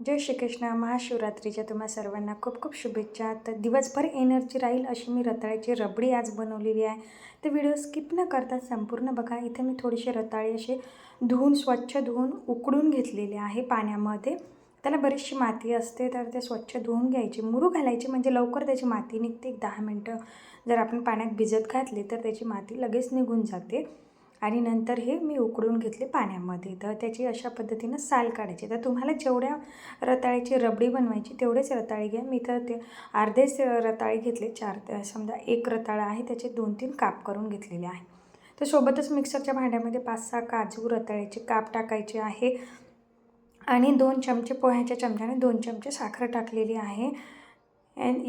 जय श्रीकृष्ण. महाशिवरात्रीच्या तुम्हा सर्वांना खूप खूप शुभेच्छा. तर दिवसभर एनर्जी राहील अशी मी रताळ्याची रबडी आज बनवलेली आहे. तर व्हिडिओ स्किप न करता संपूर्ण बघा. इथे मी थोडेसे रताळे असे धुवून स्वच्छ धुवून उकडून घेतलेले आहे पाण्यामध्ये. त्याला बरीचशी माती असते तर ते स्वच्छ धुवून घ्यायची. मुरू घालायची म्हणजे लवकर त्याची माती निघते. एक दहा मिनटं जर आपण पाण्यात भिजत घातली तर त्याची माती लगेच निघून जाते. आणि नंतर हे मी उकडून घेतले पाण्यामध्ये. तर त्याची अशा पद्धतीनं साल काढायची. तर तुम्हाला जेवढ्या रताळ्याची रबडी बनवायची तेवढेच रताळे घ्या. मी तर ते अर्धेच रताळे घेतले. चार समजा एक रताळा आहे. त्याचे दोन तीन काप करून घेतलेले आहे. तर सोबतच मिक्सरच्या भांड्यामध्ये पाच सहा काजू रताळ्याचे काप टाकायचे आहे. आणि दोन चमचे पोह्याच्या चमच्याने दोन चमचे साखर टाकलेली आहे.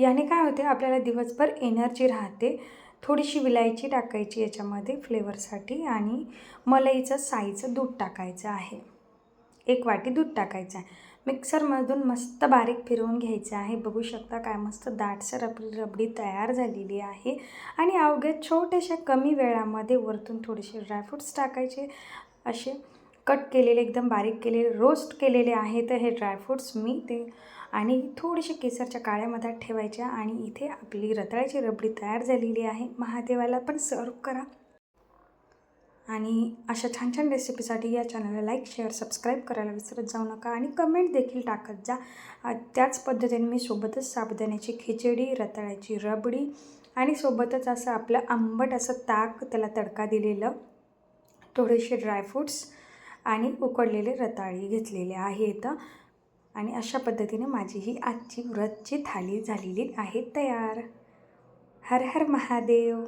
याने काय होते? आपल्याला दिवसभर एनर्जी राहते. थोडीशी विलायची टाकायची याच्यामध्ये फ्लेवरसाठी आणि मलईचं साईचं दूध टाकायचं आहे. एक वाटी दूध टाकायचं आहे. मिक्सरमधून मस्त बारीक फिरवून घ्यायचं आहे. बघू शकता काय मस्त दाटसर आपली रबडी तयार झालेली आहे. आणि अवघ्या छोट्याशा कमी वेळामध्ये वरतून थोडेसे ड्रायफ्रूट्स टाकायचे असे. कट केलेले एकदम बारीक केलेले रोस्ट केलेले आहे. तर हे ड्रायफ्रूट्स मी ते आणि थोडेसे केसरच्या काळ्या मधात ठेवायच्या आणि इथे आपली रताळ्याची रबडी तयार झालेली आहे. महादेवाला पण सर्व करा. आणि अशा छान छान रेसिपीसाठी या चॅनलला लाईक शेअर सबस्क्राईब करायला विसरत जाऊ नका आणि कमेंट देखील टाकत जा. त्याच पद्धतीने मी सोबतच साबुदाण्याची खिचडी रताळ्याची रबडी आणि सोबतच असं आपलं आंबट असं ताक त्याला तडका दिलेलं. थोडेसे ड्रायफ्रूट्स आणि उकडलेले रताळी घेतलेले आहेत. आणि अशा पद्धतीने माझी ही आजची व्रतची थाली झालेली आहे तयार. हर हर महादेव.